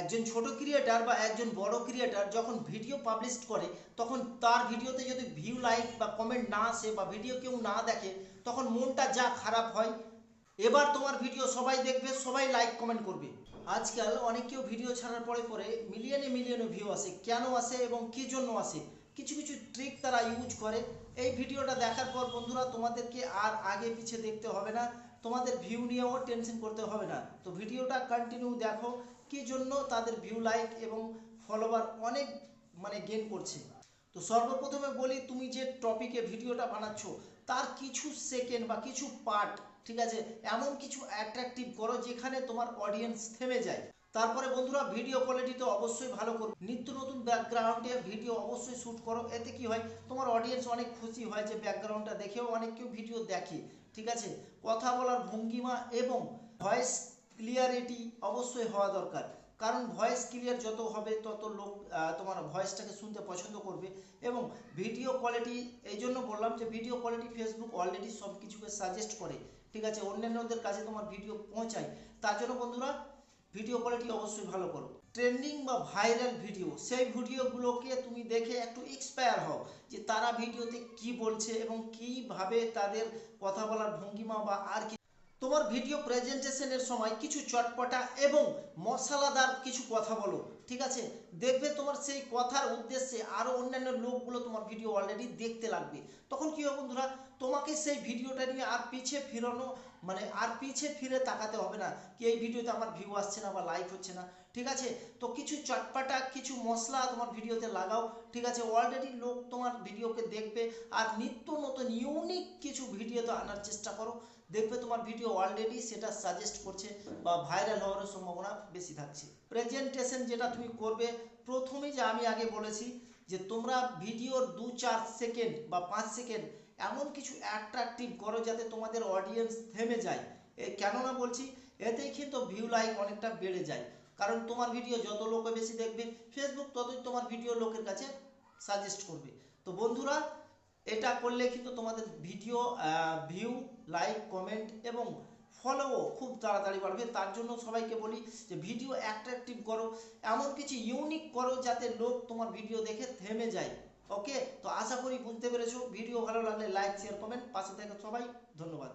একজন ছোট ক্রিয়েটার বা একজন বড় ক্রিয়েটার যখন ভিডিও পাবলিশ করে, তখন তার ভিডিওতে যদি ভিউ লাইক বা কমেন্ট না আসে বা ভিডিও কেউ না দেখে, তখন মনটা যা খারাপ হয়, এবার তোমার ভিডিও সবাই দেখবে, সবাই লাইক কমেন্ট করবে। আজকাল অনেক কেউ ভিডিও ছাড়ার পরে পরে মিলিয়নে মিলিয়নে ভিউ আসে, কেন আসে এবং কী জন্য আসে, কিছু কিছু ট্রিক তারা ইউজ করে। এই ভিডিওটা দেখার পর বন্ধুরা, তোমাদেরকে আর আগে পিছে দেখতে হবে না, তোমাদের ভিউ নিয়েও টেনশন করতে হবে না। তো ভিডিওটা কন্টিনিউ দেখো কী জন্য তাদের ভিউ লাইক এবং ফলোয়ার অনেক মানে গেন করছে? তো সর্বপ্রথমে বলি, তুমি যে টপিকে ভিডিওটা বানাচ্ছ, তার কিছু সেকেন্ড বা কিছু পার্ট ঠিক আছে, এমন কিছু অ্যাট্রাকটিভ করো যেখানে তোমার অডিয়েন্স থেমে যায়। তারপরে বন্ধুরা ভিডিও কোয়ালিটি তো অবশ্যই ভালো করো। নিত্য নতুন ব্যাকগ্রাউন্ডে ভিডিও অবশ্যই শ্যুট করো। এতে কি হয়, তোমার অডিয়েন্স অনেক খুশি হয় যে ব্যাকগ্রাউন্ডটা দেখেও অনেক কেউ ভিডিও দেখে, ঠিক আছে? কথা বলার ভঙ্গিমা এবং ভয়েস ক্লিয়ারিটি অবশ্যই হওয়া দরকার। কারণ ভয়েস ক্লিয়ার যত হবে, তত লোক তোমার ভয়েসটাকে শুনতে পছন্দ করবে এবং ভিডিও কোয়ালিটি এই জন্য বললাম যে ভিডিও কোয়ালিটি ফেসবুক অলরেডি সব কিছুকে সাজেস্ট করে। ঠিক আছে? অন্যান্যদের কাছে তোমার ভিডিও পৌঁছায়। তার জন্য বন্ধুরা ভিডিও কোয়ালিটি অবশ্যই ভালো করো। ট্রেন্ডিং বা ভাইরাল ভিডিও সেই ভিডিওগুলোকে তুমি দেখে একটু এক্সপায়ার হও যে তারা ভিডিওতে কি বলছে এবং কীভাবে তাদের কথা বলার ভঙ্গিমা বা আর কি তোমার ভিডিও প্রেজেন্টেশনের সময় কিছু চটপটা এবং মশলাদার কিছু কথা বলো, ঠিক আছে? দেখবে তোমার সেই কথার উদ্দেশ্যে আরও অন্যান্য লোকগুলো তোমার ভিডিও অলরেডি দেখতে লাগবে। তখন কী হবে বন্ধুরা? তোমাকে সেই ভিডিওটা নিয়ে আর পিছে ফিরানো মানে আর পিছে ফিরে তাকাতে হবে না কি এই ভিডিওতে আমার ভিউ আসছে না বা লাইক হচ্ছে না, ঠিক আছে? তো কিছু চটপাটা, কিছু মশলা তোমার ভিডিওতে লাগাও, ঠিক আছে? অলরেডি লোক তোমার ভিডিওকে দেখবে আর নিত্য নতুন ইউনিক কিছু ভিডিওতে আনার চেষ্টা করো। দেখবে তোমার ভিডিও অলরেডি সেটা সাজেস্ট করছে বা ভাইরাল হওয়ার সম্ভাবনা বেশি থাকছে। প্রেজেন্টেশন যেটা তুমি করবে, প্রথমেই যে আমি আগে বলেছি যে তোমরা ভিডিওর দু চার সেকেন্ড বা পাঁচ সেকেন্ড এমন কিছু অ্যাট্রাকটিভ করো যাতে তোমাদের অডিয়েন্স থেমে যায়। এ কেননা বলছি, এতেই কিন্তু ভিউ লাইক অনেকটা বেড়ে যায়। কারণ তোমার ভিডিও যত লোকে বেশি দেখবে ফেসবুক ততই তোমার ভিডিও লোকের কাছে সাজেস্ট করবে। তো বন্ধুরা এটা করলে কিন্তু তোমাদের ভিডিও ভিউ লাইক কমেন্ট এবং ফলোও খুব তাড়াতাড়ি বাড়বে। তার জন্য সবাইকে বলি যে ভিডিও অ্যাট্রাকটিভ করো, এমন কিছু ইউনিক করো যাতে লোক তোমার ভিডিও দেখে থেমে যায়। ওকে তো আশা করি বুঝতে পেরেছ। ভিডিও ভালো লাগলে লাইক শেয়ার কমেন্ট পাশে থেকে সবাই। ধন্যবাদ।